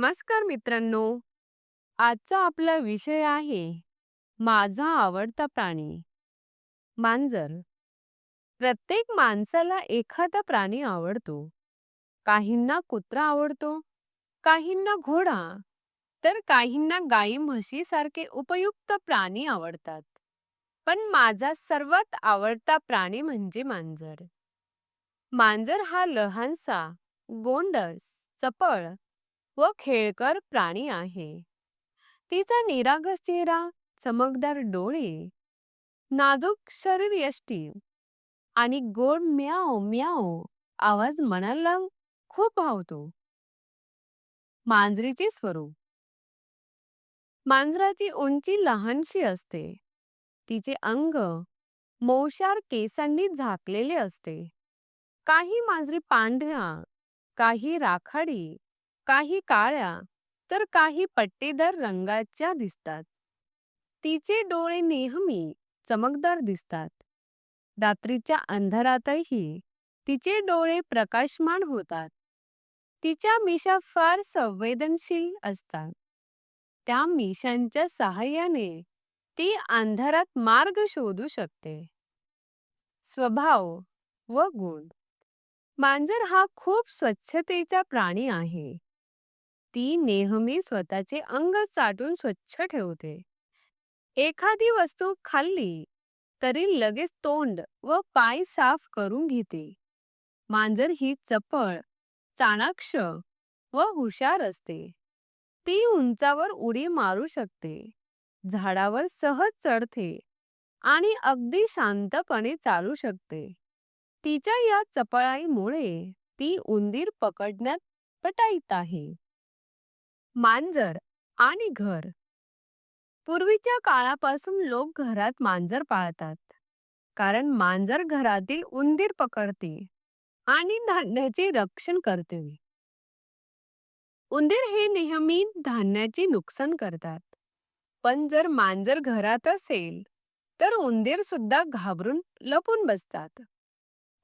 नमस्कार मित्रांनो. आजचा आपला विषय आहे माझा आवडता प्राणी. मांजर. प्रत्येक माणसाला एखादा प्राणी आवडतो. काहींना कुत्रा आवडतो काहींना घोडा तर काहींना गाई म्हशी सारखे उपयुक्त प्राणी आवडतात. पण माझा सर्वात आवडता प्राणी म्हणजे मांजर. मांजर हा लहानसा गोंडस चपळ व खेळकर प्राणी आहे. तिचा निरागस चेहरा चमकदार डोळे नाजूक शरीर यष्टी आणि गोड म्याव म्याओ आवाज मनाला खूप भावतो. मांजरीचे स्वरूप. मांजराची उंची लहानशी असते. तिचे अंग मौशार केसांनी झाकलेले असते. काही मांजरी पांढऱ्या काही राखाडी काही काळ्या तर काही पट्टेदार रंगाच्या दिसतात. तिचे डोळे नेहमी चमकदार दिसतात. रात्रीच्या अंधारातही तिचे डोळे प्रकाशमान होतात. तिच्या मिशा फार संवेदनशील असतात. त्या मिशांच्या सहाय्याने ती अंधारात मार्ग शोधू शकते. स्वभाव व गुण. मांजर हा खूप स्वच्छतेचा प्राणी आहे. ती नेहमी स्वतःचे अंग चाटून स्वच्छ ठेवते. एखादी वस्तू खाल्ली तरी लगेच तोंड व पाय साफ करून घेते. मांजर ही चपळ चाणाक्ष व हुशार असते. ती उंचावर उडी मारू शकते झाडावर सहज चढते आणि अगदी शांतपणे चालू शकते. तिच्या या चपळाईमुळे ती उंदीर पकडण्यात पटाईत आहे. मांजर आणि घर. पूर्वीच्या काळापासून लोक घरात मांजर पाळतात. कारण मांजर घरातील उंदीर पकडते आणि धान्याचे रक्षण करते. उंदीर हे नेहमी धान्याचे नुकसान करतात. पण जर मांजर घरात असेल तर उंदीर सुद्धा घाबरून लपून बसतात.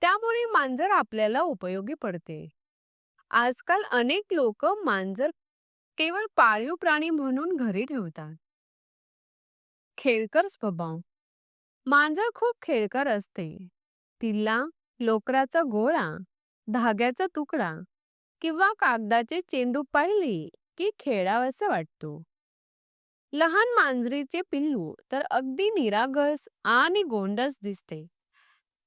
त्यामुळे मांजर आपल्याला उपयोगी पडते. आजकाल अनेक लोक मांजर केवळ पाळीव प्राणी म्हणून घरी ठेवतात. खेळकर स्वभाव. मांजर खूप खेळकर असते. तिला लोकराचा गोळा धाग्याचा तुकडा किंवा कागदाचे चेंडू पाहिले की खेळावंसं वाटतो. लहान मांजरीचे पिल्लू तर अगदी निरागस आणि गोंडस दिसते.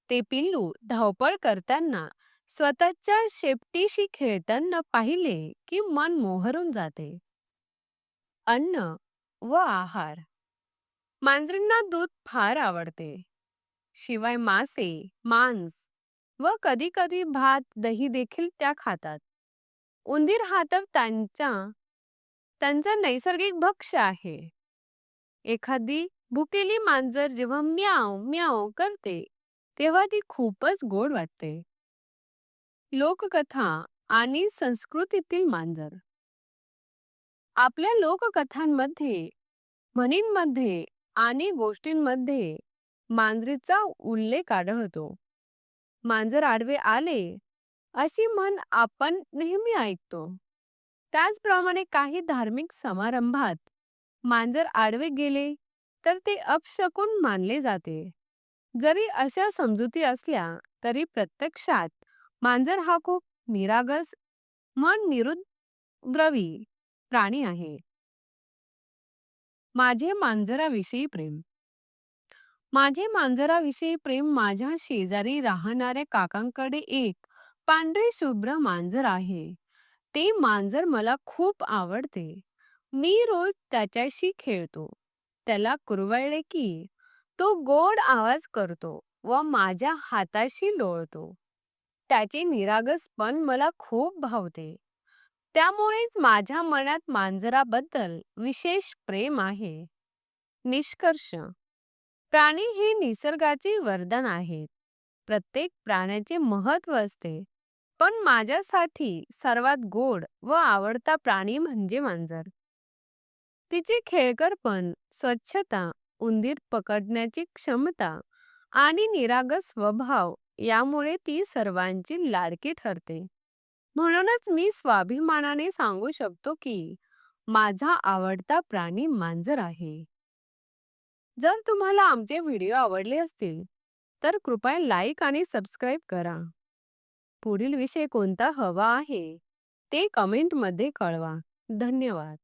ते पिल्लू धावपळ करताना स्वतःच्या शेपटीशी खेळताना पाहिले की मन मोहरून जाते. अन्न व आहार. मांजरींना दूध फार आवडते. शिवाय मासे मांस व कधी कधी भात दही देखील त्या खातात. उंदीर हा तर त्यांचा त्यांचा नैसर्गिक भक्ष्य आहे. एखादी भुकेली मांजर जेव्हा म्याव म्याव करते तेव्हा ती खूपच गोड वाटते. लोककथा आणि संस्कृतीतील मांजर. आपल्या लोककथांमध्ये म्हणींमध्ये आणि गोष्टींमध्ये मांजरीचा उल्लेख आढळतो. मांजर आडवे आले अशी म्हण आपण नेहमी ऐकतो. त्याचप्रमाणे काही धार्मिक समारंभात मांजर आडवे गेले तर ते अपशकून मानले जाते. जरी अशा समजुती असल्या तरी प्रत्यक्षात मांजर हा खूप निरागस मन निरुद्रवी प्राणी आहे. माझे मांजराविषयी प्रेम. माझे मांजराविषयी प्रेम माझ्या शेजारी राहणाऱ्या काकांकडे एक पांढरे शुभ्र मांजर आहे. ते मांजर मला खूप आवडते. मी रोज त्याच्याशी खेळतो. त्याला कुरवळले की तो गोड आवाज करतो व माझ्या हाताशी लोळतो. त्याचे निरागसपण मला खूप भावते. त्यामुळेच माझ्या मनात मांजराबद्दल विशेष प्रेम आहे. निष्कर्ष. प्राणी हे निसर्गाचे वरदान आहेत. प्रत्येक प्राण्याचे महत्त्व असते. पण माझ्यासाठी सर्वात गोड व आवडता प्राणी म्हणजे मांजर. तिचे खेळकरपण स्वच्छता उंदीर पकडण्याची क्षमता आणि निरागस स्वभाव यामुळे ती सर्वांची लाडकी ठरते म्हणूनच मी स्वाभिमानाने सांगू शकतो की माझा आवडता प्राणी मांजर आहे. जर तुम्हाला आमचे व्हिडिओ आवडले असतील, तर कृपया लाईक आणि सबस्क्राईब करा. पुढील विषय कोणता हवा आहे ते कमेंटमध्ये कळवा. धन्यवाद.